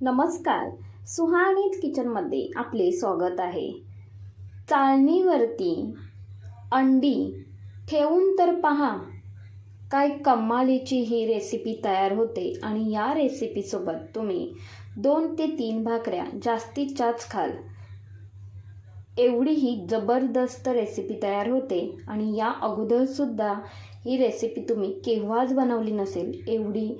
नमस्कार. सुहाणीत किचनमध्ये आपले स्वागत आहे. चाळणीवरती अंडी ठेवून तर पहा. काय कमालीची ही रेसिपी तयार होते आणि या रेसिपीसोबत तुम्ही दोन ते तीन भाकऱ्या जास्तीच्याच खाल. एवढी ही जबरदस्त रेसिपी तयार होते आणि या अगोदरसुद्धा ही रेसिपी तुम्ही केव्हाच बनवली नसेल एवढी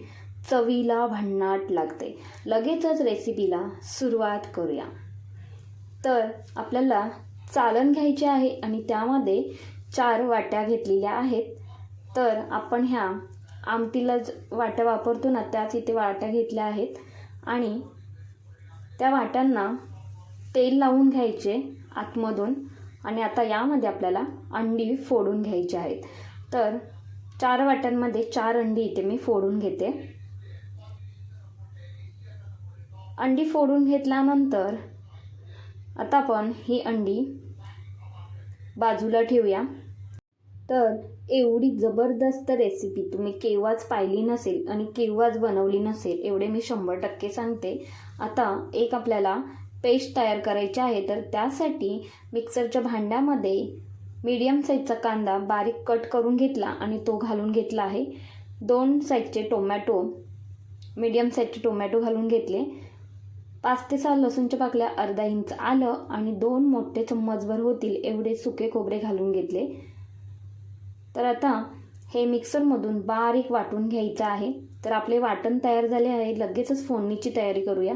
चवीला भन्नाट लागते. लगेचच रेसिपीला सुरुवात करूया. तर आपल्याला चालन घ्यायचे आहे आणि त्यामध्ये चार वाट्या घेतलेल्या आहेत. तर आपण ह्या आमटीला ज वाट्या वापरतो ना त्याच इथे वाट्या घेतल्या आहेत. आणि त्या वाट्यांना तेल लावून घ्यायचे आतमधून आणि आता यामध्ये आपल्याला अंडी फोडून घ्यायची आहेत. तर चार वाट्यांमध्ये चार अंडी इथे मी फोडून घेते. अंडी फोडून घेतल्यानंतर आता आपण ही अंडी बाजूला ठेवूया. तर एवढी जबरदस्त रेसिपी तुम्ही केव्हाच पाहिली नसेल आणि केव्हाच बनवली नसेल एवढे मी शंभर टक्के सांगते. आता एक आपल्याला पेस्ट तयार करायची आहे तर त्यासाठी मिक्सरच्या भांड्यामध्ये मीडियम साईजचा कांदा बारीक कट करून घेतला आणि तो घालून घेतला आहे. दोन साईजचे टोमॅटो मीडियम साईजचे टोमॅटो घालून घेतले. पाच ते सहा लसूणच्या पाकल्या अर्धा इंच आलं आणि दोन मोठे चम्मचभर होतील एवढे सुके खोबरे घालून घेतले. तर आता हे मिक्सरमधून बारीक वाटून घ्यायचं आहे. तर आपले वाटण तयार झाले आहे. लगेचच फोडणीची तयारी करूया.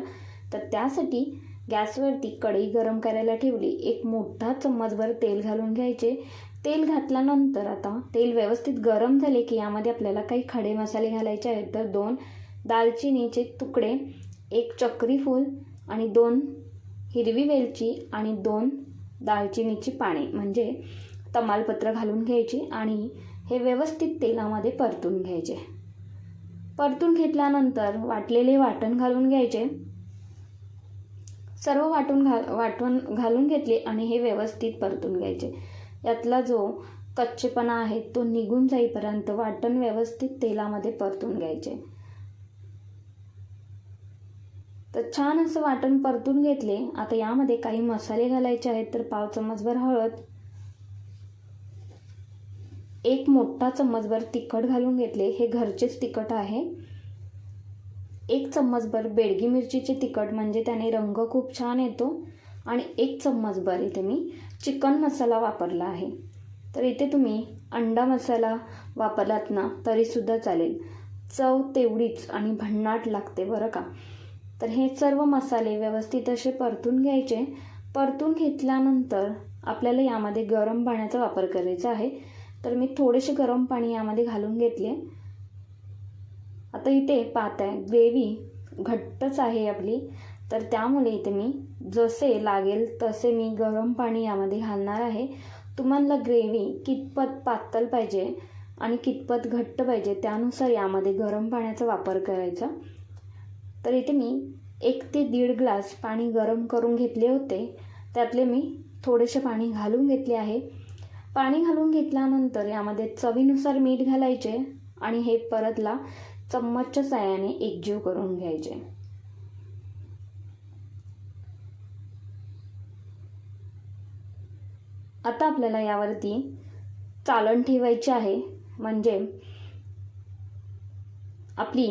तर त्यासाठी गॅसवरती कढई गरम करायला ठेवली. एक मोठा चम्मचभर तेल घालून घ्यायचे. तेल घातल्यानंतर आता तेल व्यवस्थित गरम झाले की यामध्ये आपल्याला काही खडे मसाले घालायचे आहेत. तर दोन दालचिनीचे तुकडे एक चक्री फूल आणि दोन हिरवी वेलची आणि दोन दालचिनीची पाने म्हणजे तमालपत्र घालून घ्यायची आणि हे व्यवस्थित तेलामध्ये परतून घ्यायचे. परतून घेतल्यानंतर वाटलेले वाटण घालून घ्यायचे. सर्व वाटून घाल वाटून घालून घेतले आणि हे व्यवस्थित परतून घ्यायचे. यातला जो कच्चेपणा आहे तो निघून जाईपर्यंत वाटण व्यवस्थित तेलामध्ये परतून घ्यायचे. तर छान असं वाटण परतून घेतले. आता यामध्ये काही मसाले घालायचे आहेत तर पाव चम्मचभर हळद एक मोठा चम्मचभर तिखट घालून घेतले. हे घरचेच तिखट आहे. एक चम्मचभर बेडगी मिरचीचे तिखट म्हणजे त्याने रंग खूप छान येतो. आणि एक चम्मचभर इथे मी चिकन मसाला वापरला आहे. तर इथे तुम्ही अंडा मसाला वापरलात ना तरीसुद्धा चालेल. चव तेवढीच आणि भन्नाट लागते बरं का. तर हे सर्व मसाले व्यवस्थित असे परतून घ्यायचे. परतून घेतल्यानंतर आपल्याला यामध्ये गरम पाण्याचा वापर करायचा आहे. तर मी थोडेसे गरम पाणी यामध्ये घालून घेतले. आता इथे पाहत आहे. ग्रेव्ही घट्टच आहे आपली. तर त्यामुळे इथे मी जसे लागेल तसे मी गरम पाणी यामध्ये घालणार आहे. तुम्हाला ग्रेव्ही कितपत पातळ पाहिजे आणि कितपत घट्ट पाहिजे त्यानुसार यामध्ये गरम पाण्याचा वापर करायचा. तर इथे मी एक ते दीड ग्लास पाणी गरम करून घेतले होते. त्यातले मी थोडेसे पाणी घालून घेतले आहे. पाणी घालून घेतल्यानंतर यामध्ये चवीनुसार मीठ घालायचे आणि हे परतला चम्मचच्या साह्याने एकजीव करून घ्यायचे. आता आपल्याला यावरती चालण ठेवायची आहे. म्हणजे आपली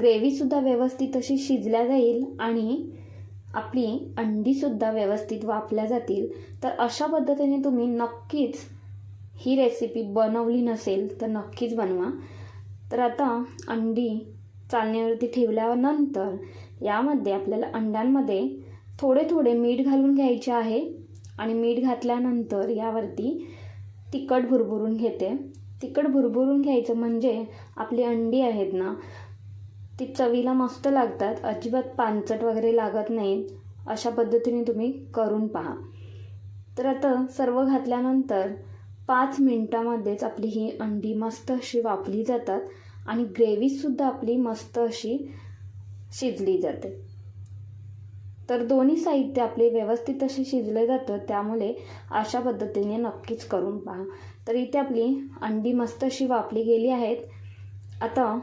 ग्रेव्हीसुद्धा व्यवस्थित अशी शिजल्या जाईल आणि आपली अंडीसुद्धा व्यवस्थित वापल्या जातील. तर अशा पद्धतीने तुम्ही नक्कीच ही रेसिपी बनवली नसेल तर नक्कीच बनवा. तर आता अंडी चालण्यावरती ठेवल्यानंतर यामध्ये आपल्याला अंड्यांमध्ये थोडे थोडे मीठ घालून घ्यायचे आहे आणि मीठ घातल्यानंतर यावरती तिखट भुरभुरून घेते. तिखट भुरभुरून घ्यायचं म्हणजे आपली अंडी आहेत ना ती चवीला मस्त लागतात. अजिबात पानचट वगैरे लागत नाहीत. अशा पद्धतीने तुम्ही करून पहा. तर आता सर्व घातल्यानंतर पाच मिनटामध्येच आपली ही अंडी मस्त अशी वापली जातात आणि ग्रेव्हीसुद्धा आपली मस्त अशी शिजली जाते. तर दोन्ही साहित्य आपले व्यवस्थित असे शिजले जातं त्यामुळे अशा पद्धतीने नक्कीच करून पहा. तर इथे आपली अंडी मस्त अशी वापली गेली आहेत. आता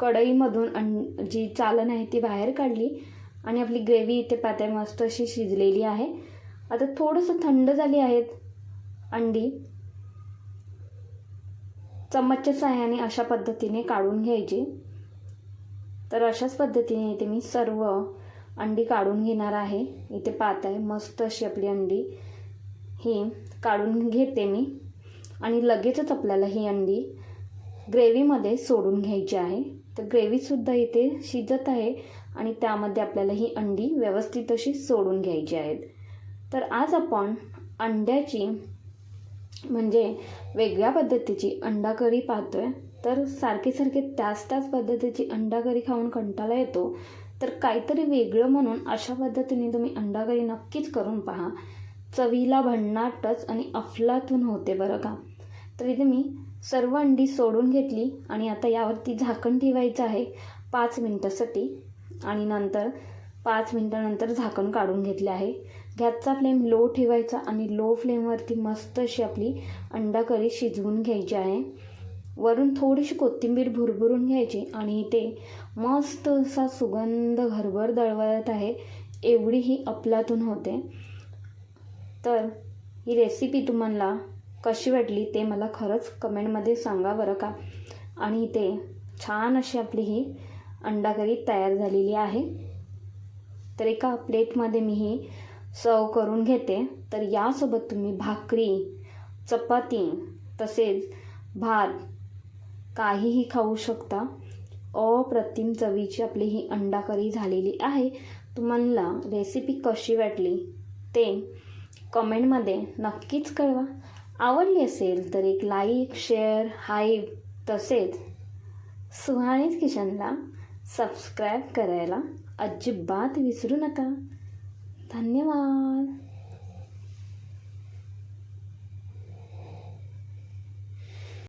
कढईमधून अं जी चालन आहे ती बाहेर काढली आणि आपली ग्रेव्ही इथे पातळ मस्त अशी शिजलेली आहे. आता थोडंसं थंड झाली आहेत अंडी. चम्मचच्या साह्याने अशा पद्धतीने काढून घ्यायची. तर अशाच पद्धतीने इथे मी सर्व अंडी काढून घेणार आहे. इथे पाहत आहे मस्त अशी आपली अंडी. ही काढून घेते मी. आणि लगेचच आपल्याला ही अंडी ग्रेव्हीमध्ये सोडून घ्यायची आहे. तर ग्रेव्हीसुद्धा इथे शिजत आहे आणि त्यामध्ये आपल्याला ही अंडी व्यवस्थित अशी सोडून घ्यायची आहेत. तर आज आपण अंड्याची म्हणजे वेगळ्या पद्धतीची अंडा करी पाहतोय. तर सारखे सारखे त्याच त्याच पद्धतीची अंडा करी खाऊन कंटाळा येतो. तर काहीतरी वेगळं म्हणून अशा पद्धतीने तुम्ही अंडा करी नक्कीच करून पहा. चवीला भन्नाटच आणि अफलातून होते बरं का. तर इथे मी सर्व अंडी सोडून घेतली आणि आता यावरती झाकण ठेवायचं आहे पाच मिनटासाठी. आणि नंतर पाच मिनटानंतर झाकण काढून घेतले आहे. गॅसचा फ्लेम लो ठेवायचा आणि लो फ्लेमवरती मस्त अशी आपली अंडा करी शिजवून घ्यायची आहे. वरून थोडीशी कोथिंबीर भुरभुरून घ्यायची आणि इथे मस्त असा सुगंध घरभर दळवळत आहे. एवढी ही अपलातून होते. तर ही रेसिपी तुम्हाला कशी वाटली ते मला खरंच कमेंटमध्ये सांगा बरं का. आणि इथे छान अशी आपली ही अंडा करी तयार झालेली आहे. तर एका प्लेटमध्ये मी ही सर्व करून घेते. तर यासोबत तुम्ही भाकरी चपाती तसेच भात काहीही खाऊ शकता. अप्रतिम चवीची आपली ही अंडा करी झालेली आहे. तुम्हाला रेसिपी कशी वाटली ते कमेंटमध्ये नक्कीच कळवा. आवडली असेल तर एक लाईक शेअर हाईप तसेच सुहाणीज किशनला सबस्क्राईब करायला अजिबात विसरू नका. धन्यवाद.